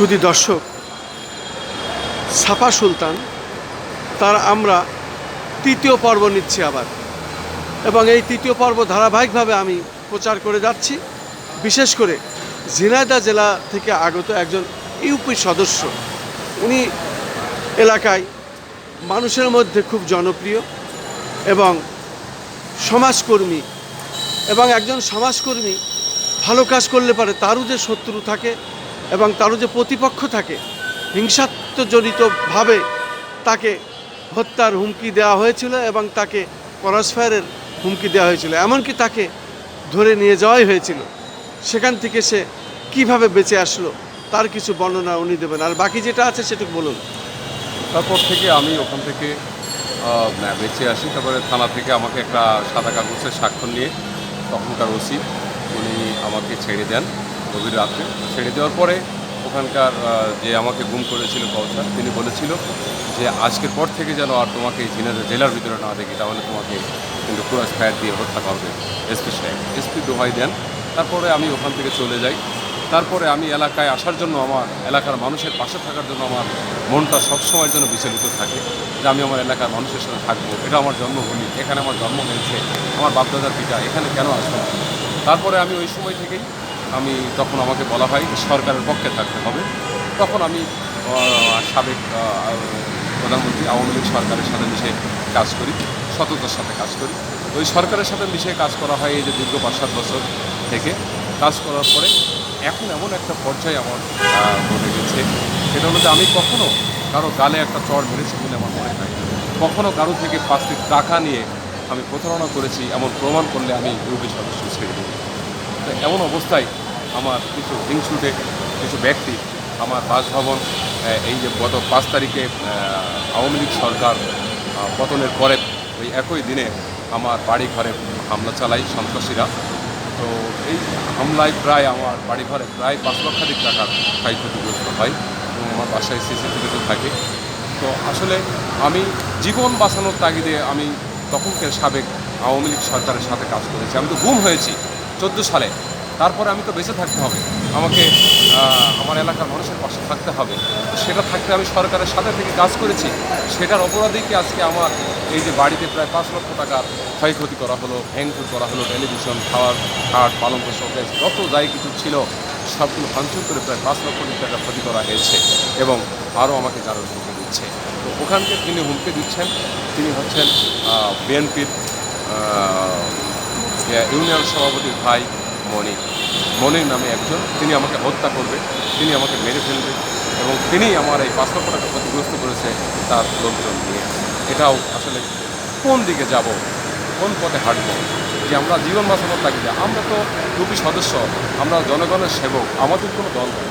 সুদী দর্শক, সাফা সুলতান, তার আমরা তৃতীয় পর্ব নিচ্ছি আবার। এবং এই তৃতীয় পর্ব ধারাবাহিকভাবে আমি প্রচার করে যাচ্ছি। বিশেষ করে ঝিনাইদহ জেলা থেকে আগত একজন ইউপি সদস্য। উনি এলাকায় মানুষের মধ্যে খুব জনপ্রিয় এবং সমাজকর্মী এবং একজন সমাজকর্মী ভালো কাজ করলে পারে, তারও যে শত্রু থাকে এবং তারও যে প্রতিপক্ষ থাকে হিংসাত্মজনিতভাবে তাকে হত্যার হুমকি দেওয়া হয়েছিল এবং তাকে ক্রসফায়ারের হুমকি দেওয়া হয়েছিল। এমনকি তাকে ধরে নিয়ে যাওয়াই হয়েছিল। সেখান থেকে সে কীভাবে বেঁচে আসলো, তার কিছু বর্ণনা উনি দেবেন। আর বাকি যেটা আছে সেটুকু বলুন। তারপর থেকে আমি ওখান থেকে বেঁচে আসি। তারপরে থানা থেকে আমাকে একটা সাদা কাগজের স্বাক্ষর নিয়ে তখনকার ওসি, উনি আমাকে ছেড়ে দেন। গভীর রাত্রে ছেড়ে দেওয়ার পরে ওখানকার যে আমাকে গুম করেছিল কৌশল তিনি বলেছিল যে আজকের পর থেকে যেন আর তোমাকে এই জেলার ভিতরে না দেখি, তাহলে তোমাকে কিন্তু ক্রস ফায়ার দিয়ে হত্যা করবে এসপি সাহেব। এসপি দোহাই দেন। তারপরে আমি ওখান থেকে চলে যাই। তারপরে আমি এলাকায় আসার জন্য আমার এলাকার মানুষের পাশে থাকার জন্য আমার মনটা সবসময়ের জন্য বিচলিত থাকে যে আমি আমার এলাকার মানুষের সাথে থাকব। এটা আমার জন্মভূমি, এখানে আমার জন্ম হয়েছে, আমার বাপদাদার পিতা এখানে কেন আসব তারপরে আমি ওই সময় থেকেই আমি তখন আমাকে বলা হয় সরকারের পক্ষে থাকতে হবে। তখন আমি সাবেক প্রধানমন্ত্রী, আওয়ামী লীগ সরকারের সাথে মিশে কাজ করি সততার সাথে কাজ করি। ওই সরকারের সাথে মিশে কাজ করা হয় এই যে দীর্ঘ পাঁচ সাত বছর থেকে। কাজ করার পরে এখন এমন একটা পর্যায়ে আমার ঘটে গেছে। সেটা হলো যে আমি কখনো কারও গালে একটা চড় মেরেছি বলে আমার মনে হয় কখনো কারও থেকে পাঁচটি টাকা নিয়ে আমি প্রতারণা করেছি, এমন প্রমাণ করলে আমি ইউপি সদস্য ছেড়ে দিই তো এমন অবস্থায় আমার কিছু হিংসুটে কিছু ব্যক্তি আমার বাসভবন এই যে গত পাঁচ তারিখে আওয়ামী লীগ সরকার পতনের পরে ওই একই দিনে আমার বাড়ি ঘরে হামলা চালাই সন্ত্রাসীরা। তো এই হামলায় প্রায় আমার বাড়ি ঘরে প্রায় পাঁচ লক্ষাধিক টাকার ক্ষয়ক্ষতিগ্রস্ত হয় এবং আমার বাসায় সিসিটিভিতে থাকে। তো আসলে আমি জীবন বাঁচানোর তাগিদে আমি তখনকার সাবেক আওয়ামী লীগ সরকারের সাথে কাজ করেছি। আমি তো গুম হয়েছি। চোদ্দ সালে। তারপরে আমি তো বেঁচে থাকতে হবে। আমাকে আমার এলাকার মানুষের পাশে থাকতে হবে। সেটা থাকতে আমি সরকারের সাথে থেকে কাজ করেছি। সেটার অপরাধেই কি আজকে আমার এই যে বাড়িতে প্রায় পাঁচ লক্ষ টাকার ক্ষয়ক্ষতি করা হলো ভ্যাংকুর করা হলো, টেলিভিশন, খাওয়ার, খাট পালঙ্ক শোকেস যত যাই কিছু ছিল, সবগুলো ভাঙচুর করে প্রায় পাঁচ লক্ষ টাকা ক্ষতি করা হয়েছে এবং আরও আমাকে যারা হুমকি দিচ্ছে। তো ওখানকে তিনি হুমকি দিচ্ছেন। তিনি হচ্ছেন বিএনপির ইউনিয়ন সভাপতির ভাই মনি মনির নামে একজন। তিনি আমাকে হত্যা করবে, তিনি আমাকে মেরে ফেলবে এবং তিনি আমার এই পাঁচ ক্ষতিগ্রস্ত করেছে তার লোকজন নিয়ে। এটাও আসলে কোন দিকে যাব, কোন পথে হাঁটবো? যে আমরা জীবন বাঁচানোর তাগিদে আমরা তো ইউপি সদস্য, আমরা জনগণের সেবক, আমাদের কোনো দল নেই।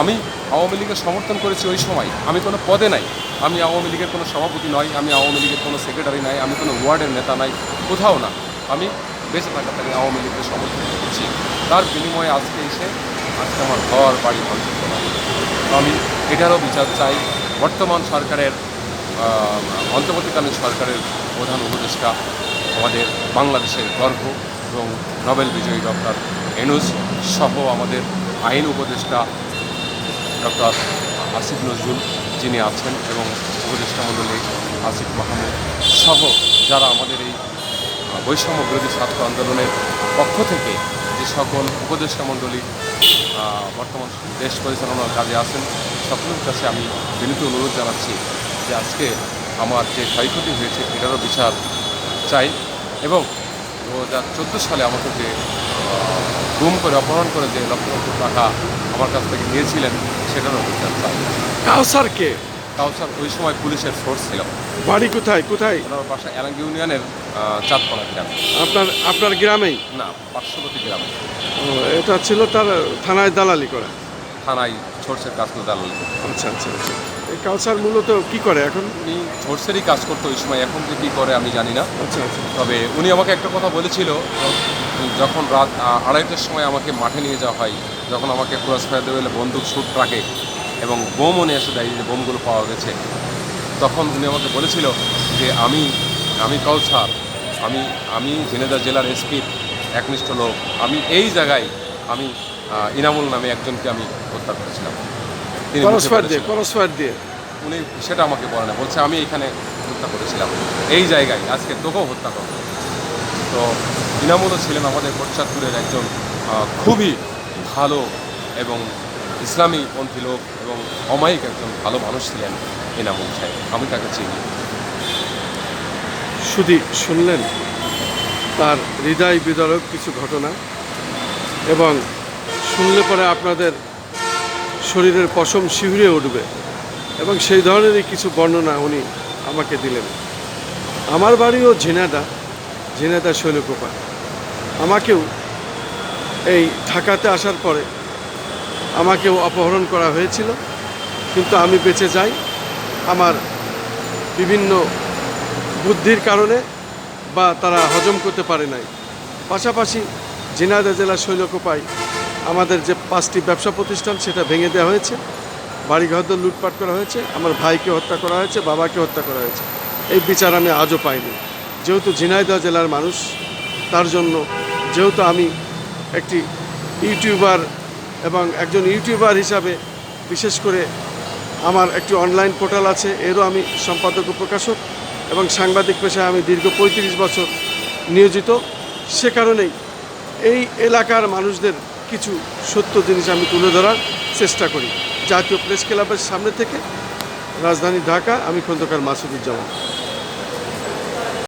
আমি আওয়ামী লীগের সমর্থন করেছি ওই সময়, আমি কোনো পদে নাই। আমি আওয়ামী লীগের কোনো সভাপতি নয় আমি আওয়ামী লীগের কোনো সেক্রেটারি নাই, আমি কোনো ওয়ার্ডের নেতা নাই, কোথাও না। আমি বেঁচে থাকা থেকে আওয়ামী লীগের সমর্থন করছি তার বিনিময়ে আজকে এসে আজকে আমার ঘর, বাড়ি ভাঙচুর করা হলো। তো আমি এটারও বিচার চাই বর্তমান সরকারের অন্তর্বর্তীকালীন সরকারের প্রধান উপদেষ্টা আমাদের বাংলাদেশের গর্ব এবং নোবেল বিজয়ী ডক্টর এনুস সহ আমাদের আইন উপদেষ্টা ডক্টর আসিফ নজরুল যিনি আছেন এবং উপদেষ্টা মণ্ডলী আসিফ মাহমুদ সহ যারা আমাদের এই বৈষম্য বিরোধী ছাত্র আন্দোলনের পক্ষ থেকে যে সকল উপদেষ্টা মণ্ডলী বর্তমান দেশ পরিচালনার কাজে আছেন, সকলের কাছে আমি বিনীত অনুরোধ জানাচ্ছি যে আজকে আমার যে ক্ষয়ক্ষতি হয়েছে এটারও বিচার চাই এবং দু হাজার চোদ্দ সালে আমাকে যে গুম করে, অপহরণ করে যে লক্ষ লক্ষ টাকা আমার কাছ থেকে নিয়েছিলেন, সেটারও বিচার চাই। কাউসারকে কাউসার ওই সময় পুলিশের ফোর্স ছিল। বাড়ি কোথায়? কোথায়? ওনার বাসা এলাং ইউনিয়নের চাঁদপাড়া গ্রাম। আপনার আপনার গ্রামেই? না পার্শ্ববর্তী গ্রাম। এটা ছিল তার থানায় দালালি করা। থানায় ছোটসের কাজ করে দালালি আচ্ছা আচ্ছা আচ্ছা। এই কাউসার মূলত কি করে এখন? উনি ছোটসেরই কাজ করতো ওই সময়। এখন যে কী করে আমি জানি না। আচ্ছা আচ্ছা। তবে উনি আমাকে একটা কথা বলেছিল যখন রাত আড়াইটার সময় আমাকে মাঠে নিয়ে যাওয়া হয় যখন আমাকে ক্রস ফায়ার দেবে বন্দুক শুট ট্রাকে এবং বোমও নিয়ে এসে দেয় যে বোমগুলো পাওয়া গেছে। তখন উনি আমাকে বলেছিল যে আমি আমি কৌসার আমি আমি ঝিনেদা জেলার এসপির একনিষ্ঠ লোক। আমি এই জায়গায় আমি ইনামুল নামে একজনকে আমি হত্যা করেছিলাম। তিনি দিয়ে উনি সেটা আমাকে বলে না বলছে আমি এখানে হত্যা করেছিলাম। এই জায়গায় আজকে তোকেও হত্যা করব। তো ইনামুলও ছিলেন আমাদের কোটচাঁদপুরের একজন খুবই ভালো এবং ইসলামী পন্থী লোক এবং অমায়িক একজন ভালো মানুষ ছিলেন ইনামুল সাহেব আমি তাকে চিনি। শুধু শুনলেন? তার হৃদয় বিদারক কিছু ঘটনা এবং শুনলে পরে আপনাদের শরীরের পশম শিহরে উঠবে এবং সেই ধরনেরই কিছু বর্ণনা উনি আমাকে দিলেন। আমার বাড়িও ঝিনাদা ঝিনাদা শৈলকুপা আমাকেও এই ঢাকাতে আসার পরে আমাকেও অপহরণ করা হয়েছিল, কিন্তু আমি বেঁচে যাই। আমার বিভিন্ন বুদ্ধির কারণে বা তারা হজম করতে পারে নাই। পাশাপাশি ঝিনাইদহ জেলা শৈলকোপায় আমাদের যে পাঁচটি ব্যবসা প্রতিষ্ঠান, সেটা ভেঙে দেওয়া হয়েছে। বাড়িঘরদর লুটপাট করা হয়েছে, আমার ভাইকে হত্যা করা হয়েছে, বাবাকে হত্যা করা হয়েছে। এই বিচার আমি আজও পাইনি। যেহেতু ঝিনাইদহ জেলার মানুষ, তার জন্য যেহেতু আমি একটি ইউটিউবার এবং একজন ইউটিউবার হিসাবে, বিশেষ করে আমার একটি অনলাইন পোর্টাল আছে, এরও আমি সম্পাদক ও প্রকাশক এবং সাংবাদিক পেশায় আমি দীর্ঘ পঁয়ত্রিশ বছর নিয়োজিত। সে কারণেই এই এলাকার মানুষদের কিছু সত্য জিনিস আমি তুলে ধরার চেষ্টা করি। জাতীয় প্রেস ক্লাবের সামনে থেকে রাজধানী ঢাকা, আমি খন্দকার মাসুদুজ্জামান।